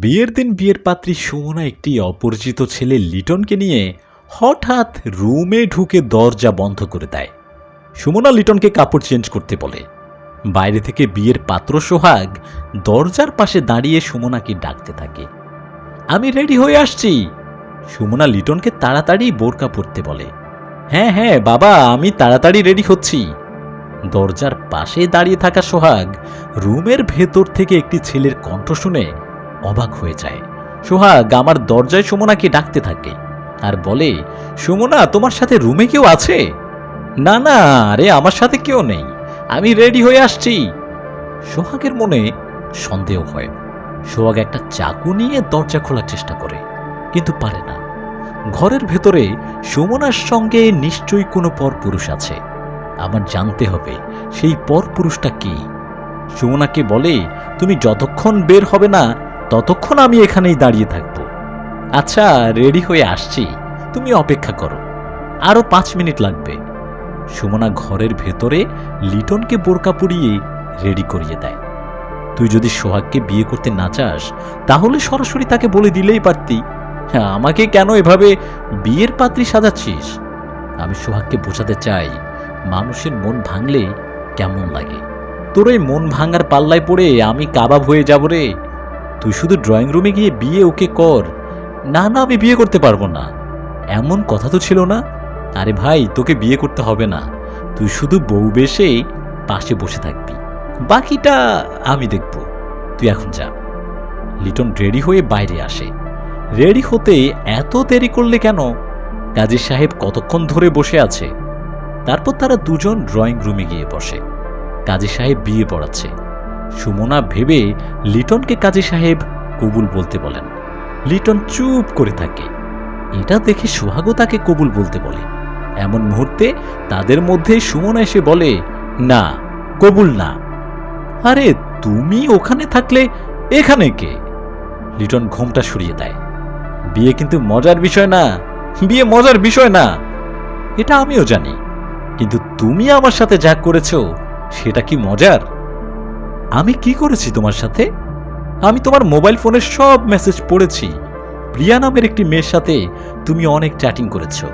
বিয়ের দিন বিয়ের পাত্রী সুমনা একটি অপরিচিত ছেলে লিটনকে নিয়ে হঠাৎ রুমে ঢুকে দরজা বন্ধ করে দেয়। সুমনা লিটনকে কাপড় চেঞ্জ করতে বলে। বাইরে থেকে বিয়ের পাত্র সোহাগ দরজার পাশে দাঁড়িয়ে সুমনাকে ডাকতে থাকে। আমি রেডি হয়ে আসছি। সুমনা লিটনকে তাড়াতাড়ি বোরকা পরতে বলে। হ্যাঁ হ্যাঁ বাবা, আমি তাড়াতাড়ি রেডি হচ্ছি। দরজার পাশে দাঁড়িয়ে থাকা সোহাগ রুমের ভেতর থেকে একটি ছেলের কণ্ঠ শুনে অবাক হয়ে যায়। সোহাগ, আমার দরজায় সুমনাকে ডাকতে থাকে? আর বলে, সুমনা, তোমার সাথে রুমে কেউ আছে? না না, আরে আমার সাথে কেউ নেই। আমি রেডি হয়ে আসছি। সোহাগের মনে সন্দেহ হয়। সোহাগ একটা চাকু নিয়ে দরজা খোলার চেষ্টা করে, কিন্তু পারে না। ঘরের ভেতরে সুমনার সঙ্গে নিশ্চয়ই কোনো পরপুরুষ আছে। আমার জানতে হবে, সেই পরপুরুষটা কি? সুমনাকে বলে, তুমি যতক্ষণ বের হবে না ততক্ষণ আমি এখানেই দাঁড়িয়ে থাকব। আচ্ছা রেডি হয়ে আসছি। তুমি অপেক্ষা করো। আরও পাঁচ মিনিট লাগবে। সুমনা ঘরের ভেতরে লিটনকে বোরকা পরিয়ে রেডি করিয়ে দেয়। তুই যদি সোহাগকে বিয়ে করতে না চাস, তাহলে সরাসরি তাকে বলে দিলেই পারতি। হ্যাঁ আমাকে কেন এভাবে বিয়ের পাত্রী সাজাচ্ছিস? আমি সোহাগকে বোঝাতে চাই, মানুষের মন ভাঙলে কেমন লাগে? তোর এই মন ভাঙার পাল্লায় পড়ে আমি কাবাব হয়ে যাব রে। তুই শুধু ড্রয়িং রুমে গিয়ে বিয়ে ওকে কর। না না, আমি বিয়ে করতে পারব না। এমন কথা তো ছিল না। আরে ভাই, তোকে বিয়ে করতে হবে না। তুই শুধু বউ বেশে পাশে বসে থাকবি। বাকিটা আমি দেখব। তুই এখন যা। লিটন রেডি হয়ে বাইরে আসে। রেডি হতে এত দেরি করলে কেন? কাজী সাহেব কতক্ষণ ধরে বসে আছে? তারপর তারা দুজন ড্রয়িং রুমে গিয়ে বসে। কাজী সাহেব বিয়ে পড়াচ্ছে। সুমনা ভেবে লিটনকে কাজী সাহেব কবুল বলতে বলেন। লিটন চুপ করে থাকে। এটা দেখে সোহাগও তাকে কবুল বলতে বলে। এমন মুহূর্তে তাদের মধ্যে সুমনা এসে বলে, না, কবুল না। আরে, তুমি ওখানে থাকলে এখানে কে? লিটন ঘোমটা সরিয়ে দেয়। বিয়ে কিন্তু মজার বিষয় না। বিয়ে মজার বিষয় না। এটা আমিও জানি। কিন্তু তুমি আমার সাথে যা করেছ, সেটা কি মজার? আমি কি করেছি তোমার সাথে? আমি তোমার মোবাইল ফোনের সব মেসেজ পড়েছি। প্রিয়া নামের একটি মেয়ের সাথে তুমি অনেক চ্যাটিং করেছ।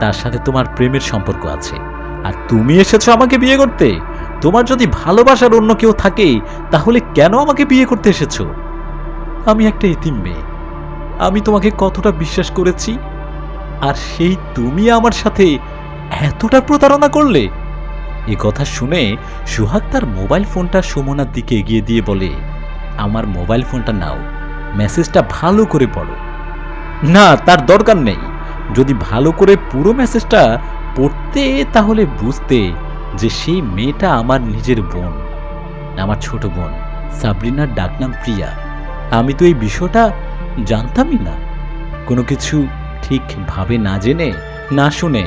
তার সাথে তোমার প্রেমের সম্পর্ক আছে। আর তুমি এসেছ আমাকে বিয়ে করতে। তোমার যদি ভালোবাসার অন্য কেউ থাকে, তাহলে কেন আমাকে বিয়ে করতে এসেছ? আমি একটা ইতিম মেয়ে। আমি তোমাকে কতটা বিশ্বাস করেছি? আর সেই তুমি আমার সাথে এতটা প্রতারণা করলে এ কথা শুনে সুহাগ তার মোবাইল ফোনটা সুমনার দিকে এগিয়ে দিয়ে বলে, আমার মোবাইল ফোনটা নাও, মেসেজটা ভালো করে পড়ো। না, তার দরকার নেই। যদি ভালো করে পুরো মেসেজটা পড়তে, তাহলে বুঝতে যে সেই মেয়েটা আমার নিজের বোন, আমার ছোট বোন, সাবরিনার ডাকনাম প্রিয়া। আমি তো এই বিষয়টা জানতামই না। কোনো কিছু ঠিকভাবে না জেনে, না শুনে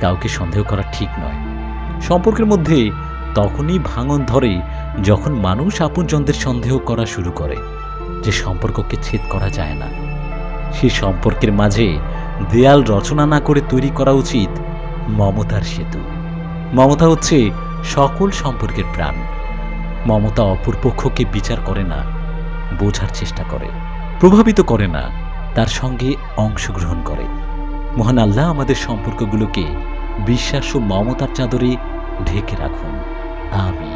কাউকে সন্দেহ করা ঠিক নয়। সম্পর্কের মধ্যে তখনই ভাঙন ধরে যখন মানুষ আপনজনদের সন্দেহ করা শুরু করে যে সম্পর্ককে ছেদ করা যায় না। সেই সম্পর্কের মাঝে দেয়াল রচনা না করে তৈরি করা উচিত মমতার সেতু। মমতা হচ্ছে সকল সম্পর্কের প্রাণ। মমতা অপর পক্ষকে বিচার করে না, বোঝার চেষ্টা করে, প্রভাবিত করে না, তার সঙ্গে অংশগ্রহণ করে। মহান আল্লাহ আমাদের সম্পর্কগুলোকে বিশ্বাস ও মমতার চাদরে ঢেকে রাখুন। আমি